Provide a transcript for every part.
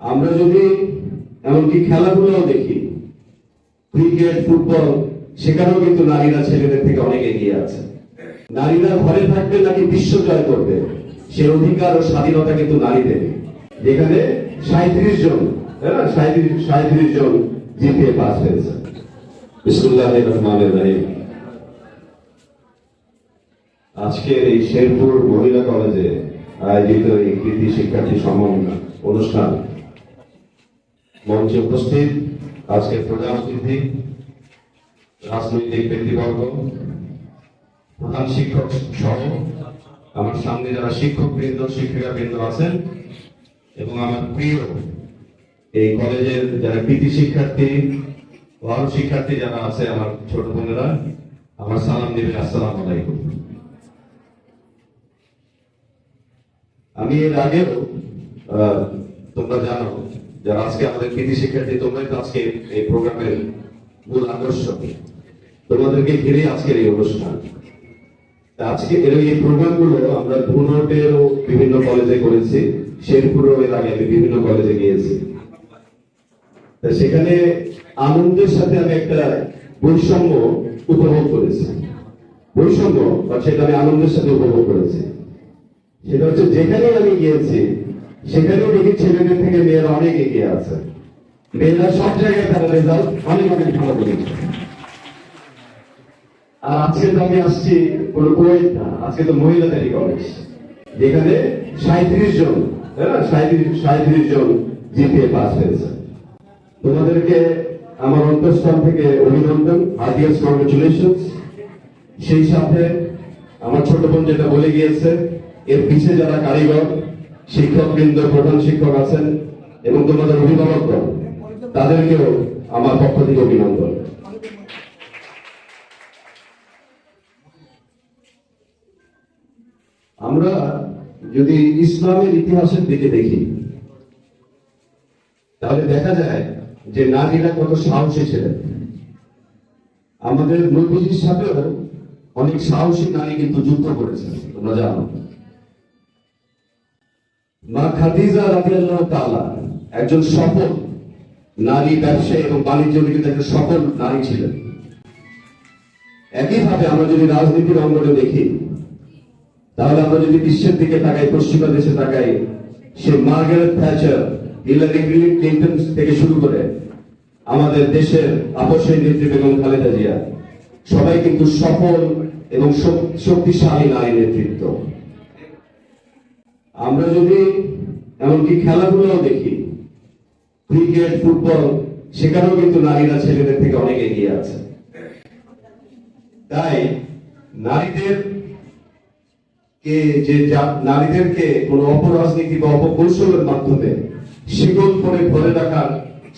আমরা যদি এমনকি খেলাধুলাও দেখি ক্রিকেট ফুটবল সেখানেও কিন্তু নারীরা, ছেলেদের থেকে অনেক এগিয়ে আছে। নারীরা ঘরে থাকবে নাকি বিশ্ব জয় করবে, সে অধিকার ও স্বাধীনতা কিন্তু নারীদের। যেখানে সাঁত্রিশ জন সাঁত্রিশ জন জিপিএ পাস হয়েছে। আজকের এই শেরপুর মহিলা কলেজে আয়োজিত এই কৃতি শিক্ষার্থী সম্মান অনুষ্ঠান মঞ্চে উপস্থিত আজকের প্রধান অতিথি, রাজনৈতিক ব্যক্তিবর্গ, প্রধান শিক্ষক সহ আমার সামনে যারা শিক্ষক বৃন্দ শিক্ষিকা বৃন্দ আছেন এবং আমার প্রিয় এই কলেজের যারা কৃতি শিক্ষার্থী আরও শিক্ষার্থী যারা আছে, আমার ছোট বোনেরা, আমার সালাম দিবেন, আসসালাম আলাইকুম। আমি এর আগেও তোমরা জানো যারা আজকে আমাদের কৃতি শিক্ষার্থী, তোমরাই তো আজকে এই প্রোগ্রামের মূল আকর্ষণ তোমাদেরকে ঘিরে আজকের এই অনুষ্ঠান। আজকে এই প্রোগ্রামগুলো আমরা ধুনটেরও বিভিন্ন কলেজে করেছি, শেরপুরও এর আগে আমি বিভিন্ন কলেজে গিয়েছি। সেখানে আনন্দের সাথে আমি একটা বৈষম্য উপভোগ করেছি। বৈষম্য সেটা আমি আনন্দের সাথে উপভোগ করেছি। সেটা হচ্ছে যেখানে আমি গিয়েছি সেখানেও দেখি ছেলেদের থেকে মেয়েরা অনেক এগিয়ে আছে। মেয়েরা সব জায়গায় তারা রেজাল্ট অনেক অনেক ভালো করেছে। আর আজকে তো আমি আসছি কোনো কুয়েত না আজকে তো মহিলাদেরই কলেজ যেখানে সাঁত্রিশ জন না সাঁত্রিশ জন জিপিএ পাস হয়েছে। তোমাদেরকে আমার অন্তঃস্থল থেকে অভিনন্দন হার্টিয়াস কংগ্রেচুলেশন সেই সাথে আমার ছোট বোন যেটা বলে গিয়েছে, এর পিছে যারা কারিগর শিক্ষক বৃন্দ প্রধান শিক্ষক আছেন এবং তোমাদের অভিভাবকগণ তাদেরকেও আমার পক্ষ থেকে অভিনন্দন। আমরা যদি ইসলামের ইতিহাসের দিকে দেখি, তাহলে দেখা যায় যে নারীরা কত সাহসী ছিলেন। আমাদের নবীজির সাথেও অনেক সাহসী নারী কিন্তু যুদ্ধ করেছেন, তোমরা জানো। মা খাদিজা রাদিয়াল্লাহু তাআলা একজন সফল নারী ব্যবসায়ী এবং বাণিজ্য নিয়ে একজন সফল নারী ছিলেন। একইভাবে আমরা যদি রাজনীতির অঙ্গনে দেখি, তাহলে আমরা যদি বিশ্বের দিকে তাকাই, পশ্চিমা দেশে তাকাই, সে মার্গারেট থ্যাচার, হিলারি ক্লিন্টন থেকে শুরু করে আমাদের দেশের আপসের নেত্রী বেগম খালেদা জিয়া, সবাই কিন্তু সফল এবং শক্তিশালী নারী নেতৃত্ব। আমরা যদি এমনকি খেলাধুলাও দেখি, ক্রিকেট, ফুটবল, সেখানেও কিন্তু নারীরা ছেলেদের থেকে অনেক এগিয়ে আছে। তাই নারীদের কে যে নারীদেরকে কোন অপরাজনীতি বা অপকৌশলের মাধ্যমে শিকল করে ধরে রাখার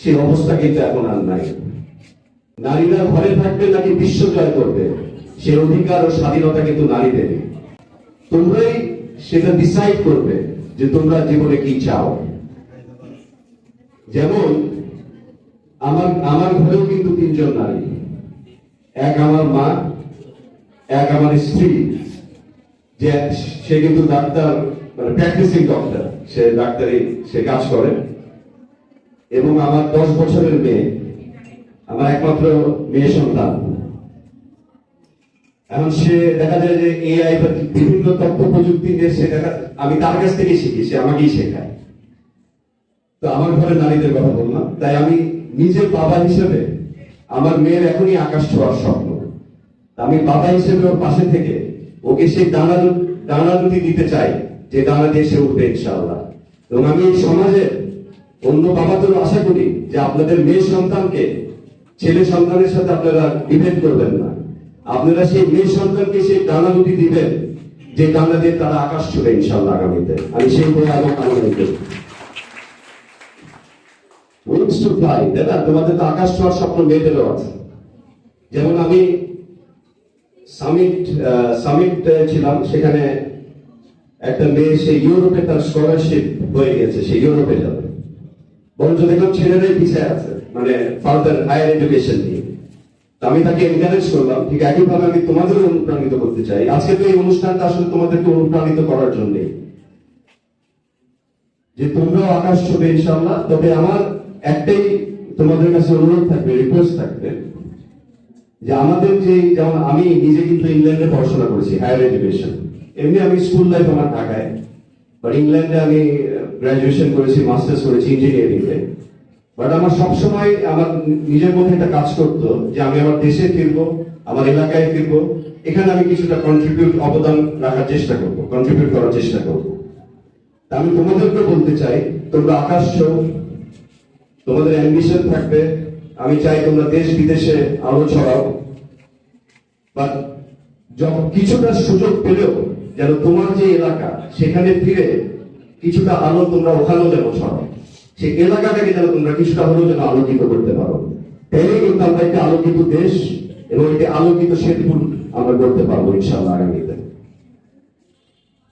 সেই অবস্থা কিন্তু এখন আর নাই। নারীরা ঘরে থাকবে নাকি বিশ্ব জয় করবে, সে অধিকার ও স্বাধীনতা কিন্তু নারীদের তোমরাই সেটা ডিসাইড করবে যে তোমরা জীবনে কি চাও। যেমন, আমার আমার ঘরেও কিন্তু তিনজন নারী। এক আমার মা, এক আমার স্ত্রী। যে সে কিন্তু ডাক্তার মানে প্র্যাকটিসিং ডক্টর সে ডাক্তারি, সে কাজ করে। এবং আমার দশ বছরের মেয়ে। আমার একমাত্র মেয়ে সন্তান। এখন সে দেখা যায় যে এআই বা বিভিন্ন তথ্য প্রযুক্তি নিয়ে সে দেখা, আমি তার কাছ থেকে শিখি, সে আমাকেই শেখায়। তো আমার ঘরে নারীদের কথা বললাম, তাই আমি নিজের বাবা হিসেবে আমার মেয়ের এখনই আকাশ ছোঁয়ার স্বপ্ন। আমি বাবা হিসেবে ওর পাশে থেকে ওকে সেই ডানা দু- ডানা দুটি দিতে চাই, যে ডানা দিয়ে সে উঠবে ইনশাআল্লাহ। এবং আমি এই সমাজে অন্য বাবাদেরও আশা করি যে আপনাদের মেয়ে সন্তানকে ছেলে সন্তানের সাথে আপনারা ডিবেট করবেন না। আপনারা সেই মেয়ে সন্তানকে সেই ডানা দুটি দিবেন, যে ডানা দিয়ে তারা আকাশ ছুবে ইনশাআল্লাহ আগামীতে। আমি সেই বলে আমার কামনা করি উইংস টু ফ্লাই তাই তোমাদের তো আকাশ ছোঁয়ার স্বপ্ন মেয়েদেরও আছে। যেমন আমি সামিট সামিট ছিলাম, সেখানে একটা মেয়ে, সে ইউরোপে তার স্কলারশিপ হয়ে গেছে, সে ইউরোপে যাবে। বরঞ্চ দেখলাম ছেলেরাই পিছিয়ে আছে মানে ফার্দার হায়ার এডুকেশন নিয়ে। আমি তাকে এনকারেজ করলাম, ঠিক একইভাবে আমি তোমাদেরও অনুপ্রাণিত করতে চাই। আজকে তো এই অনুষ্ঠানটা আসলে তোমাদেরকে অনুপ্রাণিত করার জন্য। যে তোমরাও আকাশ ছবে ইনশাল্লাহ তবে আমার একটাই তোমাদের কাছে অনুরোধ থাকবে রিকোয়েস্ট থাকবে, যে আমাদের যে যেমন আমি নিজে কিন্তু ইংল্যান্ডে পড়াশোনা করেছি হায়ার এডুকেশন এমনি আমি স্কুল লাইফ আমার ঢাকায়। বাট ইংল্যান্ডে আমি গ্রাজুয়েশন করেছি মাস্টার্স করেছি ইঞ্জিনিয়ারিং এ বাট আমার সবসময় আমার নিজের মধ্যে একটা কাজ করতো যে আমি আমার দেশে ফিরবো, আমার এলাকায় ফিরবো। এখানে আমি কিছুটা কন্ট্রিবিউট অবদান রাখার চেষ্টা করব কন্ট্রিবিউট করার চেষ্টা করব। আমি তোমাদেরকে বলতে চাই, তোমরা আকাশ তোমাদের অ্যাম্বিশন থাকবে। আমি চাই তোমরা দেশ বিদেশে আলো ছড়াও। বাট যখন কিছুটা সুযোগ পেলেও যেন তোমার যে এলাকা, সেখানে ফিরে কিছুটা আলো তোমরা ওখানেও যেন ছড়াও। সেই এলাকাটাকে যেন তোমরা কিছুটা হলেও যেন আলোকিত করতে পারো। কিন্তু আমরা একটি আলোকিত দেশ এবং একটি আলোকিত সেতু আমরা করতে পারব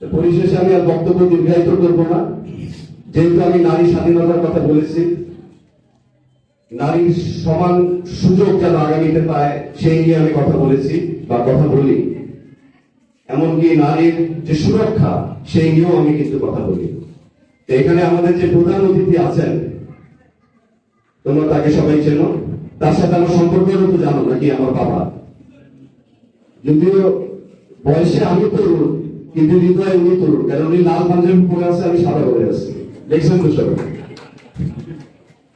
তো পরিশেষে আমি আর বক্তব্য দীর্ঘায়িত করব না। যেহেতু আমি নারী স্বাধীনতার কথা বলেছি নারীর সমান সুযোগ যেন আগামীতে পায়, সেই নিয়ে আমি কথা বলেছি বা কথা বলি। এমনকি নারীর যে সুরক্ষা, সেই নিয়েও আমি কিন্তু কথা বলি। এখানে আমাদের যে প্রধান অতিথি আছেন, তোমরা তাকে সবাই চেনো। তার সাথে আমার সম্পর্কেরও তো জানো, নাকি আমার বাবা। যদিও বয়সে আমি তরুণ, কিন্তু হৃদয়ে উনি তরুণ। কারণ উনি লাল পাঞ্জাবি পরে আছে, আমি সাদা পরে আছি। দেখছেন তো সবাই?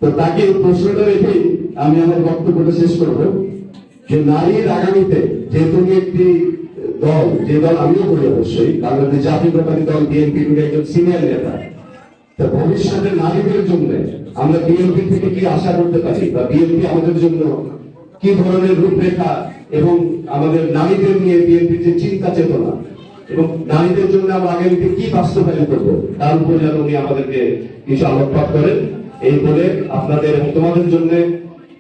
তো তাকে প্রশ্নটা রেখে আমি আমার বক্তব্যটা শেষ করব যে নারীর আগামীতে যেহেতু একটি দল, যে দল আমিও করি অবশ্যই, বাংলাদেশ জাতীয়তাবাদী দল, বিএনপি একজন সিনিয়র নেতা। তা ভবিষ্যতে নারীদের জন্য আমরা বিএনপি থেকে কি আশা করতে পারি? বা বিএনপি আমাদের জন্য কি ধরনের রূপরেখা এবং আমাদের নারীদের নিয়ে বিএনপির যে চিন্তা চেতনা এবং নারীদের জন্য আমরা আগামীতে কি বাস্তবায়ন করব, তার উপর যেন উনি আমাদেরকে কিছু আলোকপাত করেন। এই বলে আপনাদের এবং তোমাদের জন্য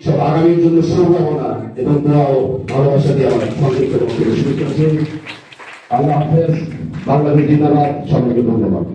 সব আগামীর জন্য শুভকামনা এবং দোয়া ও ভালোবাসা দিয়ে আমার সংক্ষিপ্ত বক্তব্য শুরু করছি। আল্লাহ হাফেজ। বাংলাদেশ জিন্দাবাদ। সবাইকে ধন্যবাদ।